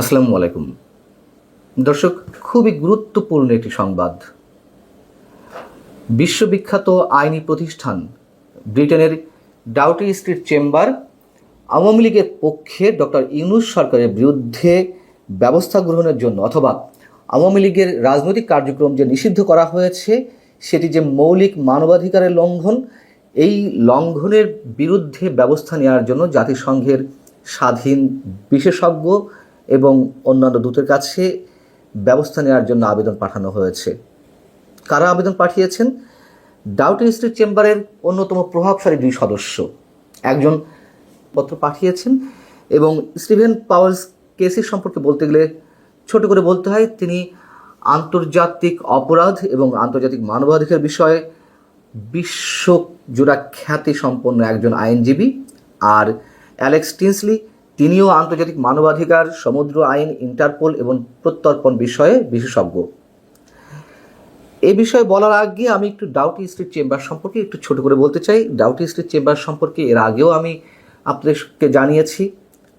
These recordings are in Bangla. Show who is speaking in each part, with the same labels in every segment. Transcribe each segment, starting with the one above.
Speaker 1: আসসালামু আলাইকুম। দর্শক, খুবই গুরুত্বপূর্ণ একটি সংবাদ। বিশ্ববিখ্যাত আইনি প্রতিষ্ঠান ব্রিটেনের ডাউটি স্ট্রিট চেম্বার আওয়ামী লীগের পক্ষে ডক্টর ইউনুস সরকারের বিরুদ্ধে ব্যবস্থা গ্রহণের জন্য অথবা আওয়ামী লীগের রাজনৈতিক কার্যক্রম যে নিষিদ্ধ করা হয়েছে, সেটি যে মৌলিক মানবাধিকারের লঙ্ঘন, এই লঙ্ঘনের বিরুদ্ধে ব্যবস্থা নেওয়ার জন্য জাতিসংঘের স্বাধীন বিশেষজ্ঞ এবং অন্যান্য দূতের কাছে ব্যবস্থা নেওয়ার জন্য আবেদন পাঠানো হয়েছে। কারা আবেদন পাঠিয়েছেন? ডাউটি স্ট্রিট চেম্বারের অন্যতম প্রভাবশালী দুই সদস্য। একজন পত্র পাঠিয়েছেন এবং স্টিভেন পাওয়েলস কেসের সম্পর্কে বলতে গেলে ছোট করে বলতে হয়, তিনি আন্তর্জাতিক অপরাধ এবং আন্তর্জাতিক মানবাধিকার বিষয়ে বিশ্বজোড়া খ্যাতি সম্পন্ন একজন আইনজীবী আর অ্যালেক্স টিনসলি তিনিও আন্তর্জাতিক মানবাধিকার, সমুদ্র আইন, ইন্টারপোল এবং প্রত্যর্পণ বিষয়ে বিশেষজ্ঞ। এ বিষয়ে বলার আগে আমি একটু ডাউটি স্ট্রিট চেম্বার সম্পর্কে একটু ছোট করে বলতে চাই। ডাউটি স্ট্রিট চেম্বার সম্পর্কে এর আগেও আমি আপনাদেরকে জানিয়েছি।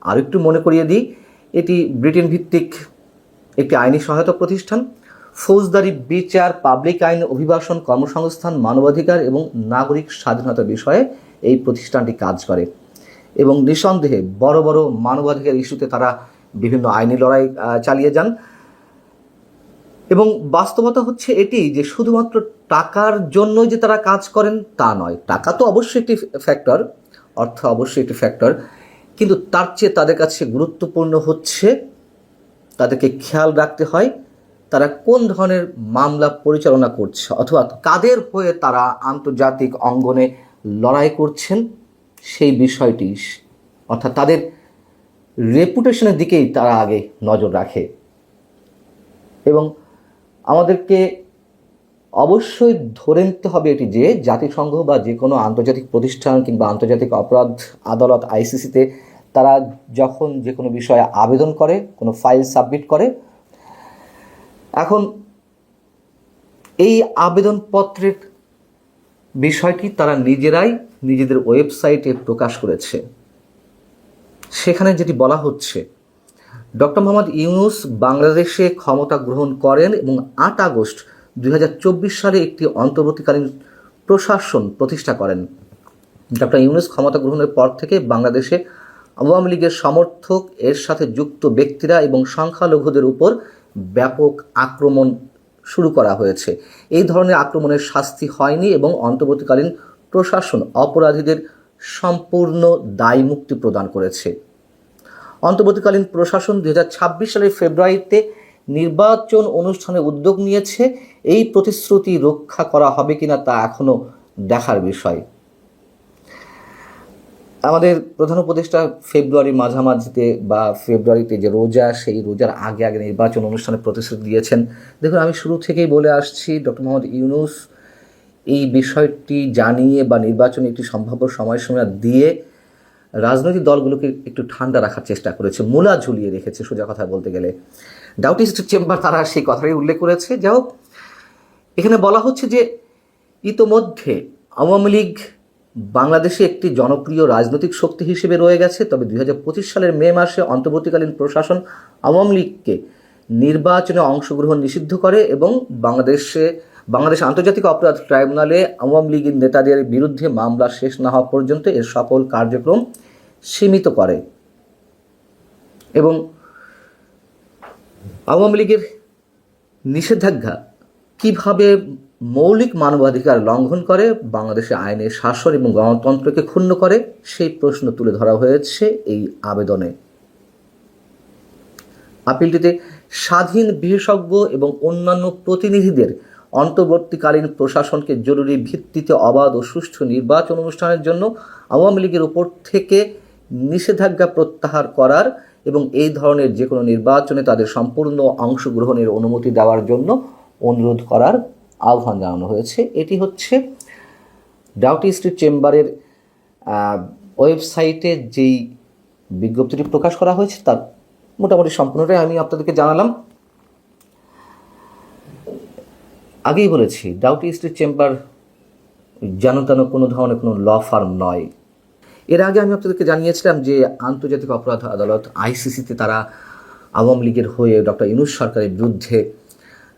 Speaker 1: আর একটু মনে করিয়ে দিই, এটি ব্রিটেন ভিত্তিক একটি আইনি সহায়তা প্রতিষ্ঠান। ফৌজদারি, বিচার, পাবলিক আইন অভিবাসন, কর্মসংস্থান, মানবাধিকার এবং নাগরিক স্বাধীনতা বিষয়ে এই প্রতিষ্ঠানটি কাজ করে। এবং নিঃসন্দেহে বড় বড় মানবাধিকার ইস্যুতে তারা বিভিন্ন আইনি লড়াই চালিয়ে যান। এবং বাস্তবতা হচ্ছে এটি যে শুধুমাত্র টাকার জন্য যে তারা কাজ করেন তা নয়। টাকা তো অবশ্যই একটি ফ্যাক্টর, অর্থ অবশ্যই একটি ফ্যাক্টর, কিন্তু তার চেয়ে তাদের কাছে গুরুত্বপূর্ণ হচ্ছে তাদেরকে খেয়াল রাখতে হয় তারা কোন ধরনের মামলা পরিচালনা করছে অথবা কাদের হয়ে তারা আন্তর্জাতিক অঙ্গনে লড়াই করছেন। সেই বিষয়টি, অর্থাৎ তাদের রেপুটেশনের দিকেই তারা আগে নজর রাখে। এবং আমাদেরকে অবশ্যই ধরে নিতে হবে এটি যে, জাতিসংঘ বা যে কোনো আন্তর্জাতিক প্রতিষ্ঠান কিংবা আন্তর্জাতিক অপরাধ আদালত আইসিসিতে তারা যখন যে কোনো বিষয়ে আবেদন করে, কোনো ফাইল সাবমিট করে, এখন এই আবেদনপত্রের বিষয়টি তারা নিজেরাই নিজেদের ওয়েবসাইটে প্রকাশ করেছে। সেখানে যেটি বলা হচ্ছে, ডক্টর মোহাম্মদ ইউনুস বাংলাদেশে ক্ষমতা গ্রহণ করেন এবং আট আগস্ট দুই হাজার চব্বিশ সালে একটি অন্তর্বর্তীকালীন প্রশাসন প্রতিষ্ঠা করেন। ডক্টর ইউনুস ক্ষমতা গ্রহণের পর থেকে বাংলাদেশে আওয়ামী লীগের সমর্থক, এর সাথে যুক্ত ব্যক্তিরা এবং সংখ্যালঘুদের উপর ব্যাপক আক্রমণ শুরু করা হয়েছে। এই ধরনের আক্রমণের শাস্তি হয়নি এবং অন্তর্বর্তীকালীন প্রশাসন অপরাধীদের সম্পূর্ণ দায় মুক্তি প্রদান করেছে। অন্তর্বর্তীকালীন প্রশাসন দুই হাজার ছাব্বিশ সালের ফেব্রুয়ারিতে নির্বাচন অনুষ্ঠানে উদ্যোগ নিয়েছে। এই প্রতিশ্রুতি রক্ষা করা হবে কিনা তা এখনও দেখার বিষয়। আমাদের প্রধান উপদেষ্টা ফেব্রুয়ারি মাঝামাঝিতে বা ফেব্রুয়ারিতে যে রোজা, সেই রোজার আগে আগে নির্বাচন অনুষ্ঠানে প্রতিশ্রুতি দিয়েছেন। দেখুন, আমি শুরু থেকেই বলে আসছি, ডক্টর মোহাম্মদ ইউনুস এই বিষয়টি জানিয়ে বা নির্বাচনে একটি সম্ভাব্য সময়সীমা দিয়ে রাজনৈতিক দলগুলোকে একটু ঠান্ডা রাখার চেষ্টা করেছে, মূলা ঝুলিয়ে রেখেছে সোজা কথা বলতে গেলে। ডাউটি চেম্বার তারা সেই কথাটাই উল্লেখ করেছে। যাই হোক, এখানে বলা হচ্ছে যে ইতোমধ্যে আওয়ামী লীগ বাংলাদেশে একটি জনপ্রিয় রাজনৈতিক শক্তি হিসেবে রয়ে গেছে, তবে দুই হাজার পঁচিশ সালের মে মাসে অন্তর্বর্তীকালীন প্রশাসন আওয়ামী লীগকে নির্বাচনে অংশগ্রহণ নিষিদ্ধ করে এবং বাংলাদেশে, বাংলাদেশ আন্তর্জাতিক অপরাধ ট্রাইব্যুনালে আওয়ামী লীগের নেতাদের বিরুদ্ধে মামলা শেষ না হওয়া পর্যন্ত এর সকল কার্যক্রম সীমিত করে। এবং আওয়ামী লীগের নিষেধাজ্ঞা কীভাবে মৌলিক মানবাধিকার লঙ্ঘন করে বাংলাদেশে আইনের শাসন এবং গণতন্ত্রকে ক্ষুণ্ণ করে, সেই প্রশ্ন তুলে ধরা হয়েছে এই আবেদনে। আপিলটিতে স্বাধীন বিশেষজ্ঞ এবং অন্যান্য প্রতিনিধিদের অন্তর্বর্তীকালীন প্রশাসনকে জরুরি ভিত্তিতে অবাধ ও সুষ্ঠু নির্বাচন অনুষ্ঠানের জন্য আওয়ামী লীগের উপর থেকে নিষেধাজ্ঞা প্রত্যাহার করার এবং এই ধরনের যে কোনো নির্বাচনে তাদের সম্পূর্ণ অংশগ্রহণের অনুমতি দেওয়ার জন্য অনুরোধ করার আহ্বান জানানো হয়েছে। এটি হচ্ছে ডাউটি স্ট্রিট চেম্বারের ওয়েবসাইটে যেই বিজ্ঞপ্তিটি প্রকাশ করা হয়েছে, তার মোটামুটি সম্পূর্ণটাই আমি আপনাদেরকে জানালাম। আগেই বলেছি, ডাউটি স্ট্রিট চেম্বার যেন তেন কোনো ধরনের কোনো ল ফার্ম নয়। এর আগে আমি আপনাদেরকে জানিয়েছিলাম যে আন্তর্জাতিক অপরাধ আদালত আইসিসিতে তারা আওয়ামী লীগের হয়ে ডক্টর ইনুস সরকারের বিরুদ্ধে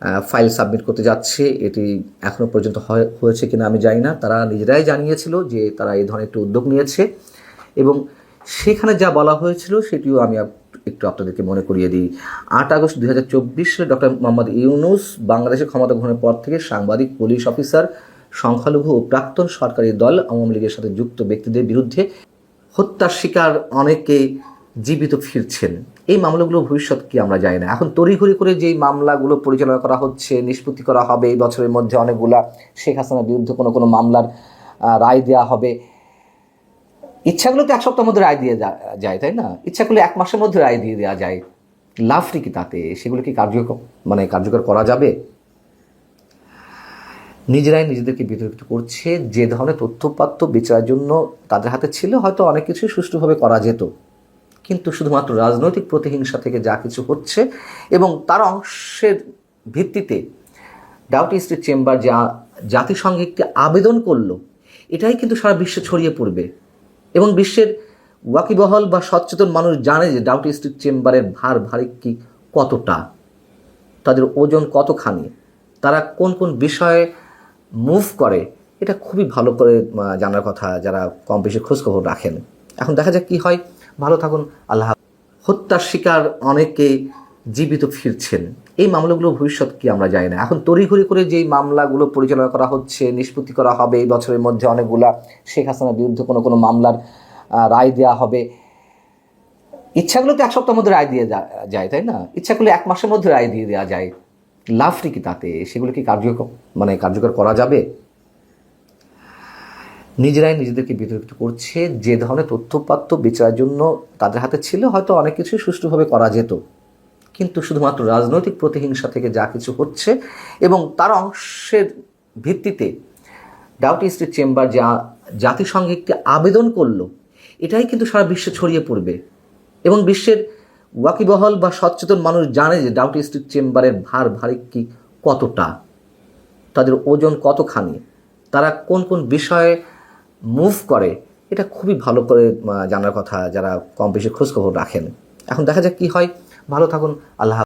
Speaker 1: ফাইল সাবমিট করতে যাচ্ছে, এটি এখনও পর্যন্ত হয়- হয়েছে কিনা আমি জানি না। তারা নিজেরাই জানিয়েছিল যে তারা এই ধরনের একটি উদ্যোগ নিয়েছে এবং সেখানে যা বলা হয়েছিল সেটিও আমি একটু আপনাদেরকে মনে করিয়ে দিই। আট আগস্ট দুই হাজার চব্বিশ সালে ডক্টর মোহাম্মদ ইউনুস বাংলাদেশের ক্ষমতা গ্রহণের পর থেকে সাংবাদিক, পুলিশ অফিসার, সংখ্যালঘু ও প্রাক্তন সরকারি দল, আওয়ামী লীগের সাথে যুক্ত ব্যক্তিদের বিরুদ্ধে হত্যার শিকার অনেকে জীবিত ফিরছেন। এই মামলাগুলো ভবিষ্যৎ কি আমরা জানি না। এখন তড়িঘড়ি করে যেই মামলাগুলো পরিচালনা করা হচ্ছে, নিষ্পত্তি করা হবে, এই বছরের মধ্যে অনেকগুলা শেখ হাসিনার বিরুদ্ধে কোনো কোনো মামলার রায় দেওয়া হবে। ইচ্ছাগুলো তো এক সপ্তাহের মধ্যে রায় দিয়ে যায়, তাই না? ইচ্ছাগুলো এক মাসের মধ্যে রায় দিয়ে দেওয়া যায়। লাভটি কি তাতে? সেগুলো কি কার্যকর মানে কার্যকর করা যাবে? নিজেরাই নিজেদেরকে বিতর্কিত করছে। যে ধরনের তথ্যপাত্য বিচারের জন্য তাদের হাতে ছিল, হয়তো অনেক কিছুই সুষ্ঠুভাবে করা যেত। কিন্তু শুধুমাত্র রাজনৈতিক প্রতিহিংসা থেকে যা কিছু হচ্ছে এবং তার অংশের ভিত্তিতে ডাউটি স্ট্রিট চেম্বার যা জাতিসংঘে একটি আবেদন করল, এটাই কিন্তু সারা বিশ্বে ছড়িয়ে পড়বে। এবং বিশ্বের ওয়াকিবহল বা সচেতন মানুষ জানে যে ডাউটি স্ট্রিট চেম্বারের ভার ভারী কি কতটা। তাদের ওজন কতখানি? তারা কোন কোন বিষয়ে মুভ করে? এটা খুবই ভালো করে জানার কথা যারা কম বেশি খোঁজখবর রাখেন। এখন দেখা যাক কি হয়। ভালো থাকুন, আল্লাহ হত্যার শিকার অনেকে জীবিত ফিরছেন। এই মামলাগুলো ভবিষ্যৎ কি আমরা জানি না। এখন তড়িঘড়ি করে যেই মামলাগুলো পরিচালনা করা হচ্ছে, নিষ্পত্তি করা হবে, এই বছরের মধ্যে অনেকগুলা শেখ হাসিনার বিরুদ্ধে কোনো কোনো মামলার রায় দেওয়া হবে। ইচ্ছাগুলো তো এক সপ্তাহের মধ্যে রায় দিয়ে যায়, তাই না? ইচ্ছাগুলো এক মাসের মধ্যে রায় দিয়ে দেওয়া যায়। লাভটি কি তাতে? সেগুলো কি কার্যকর মানে কার্যকর করা যাবে? নিজেরাই নিজেদেরকে বিতর্কিত করছে, যে ধরনের তথ্যপাত্য বিচারের জন্য তাদের হাতে ছিল, হয়তো অনেক কিছুই সুষ্ঠুভাবে করা যেত। কিন্তু শুধুমাত্র রাজনৈতিক প্রতিহিংসা থেকে যা কিছু হচ্ছে এবং তার অংশের ভিত্তিতে ডাউটি স্ট্রিট চেম্বার যা জাতিসংঘে একটি আবেদন করল, এটাই কিন্তু সারা বিশ্বে ছড়িয়ে পড়বে। এবং বিশ্বের ওয়াকিবহল বা সচেতন মানুষ জানে যে ডাউটি স্ট্রিট চেম্বারের ভার ভারী কি কতটা। তাদের ওজন কতখানি? তারা কোন কোন বিষয়ে মুভ করে, এটা খুবই ভালো করে জানার কথা যারা কম বেশি খোঁজখবর রাখেন এখন দেখা যাক কি হয় ভালো থাকুন, আল্লাহ।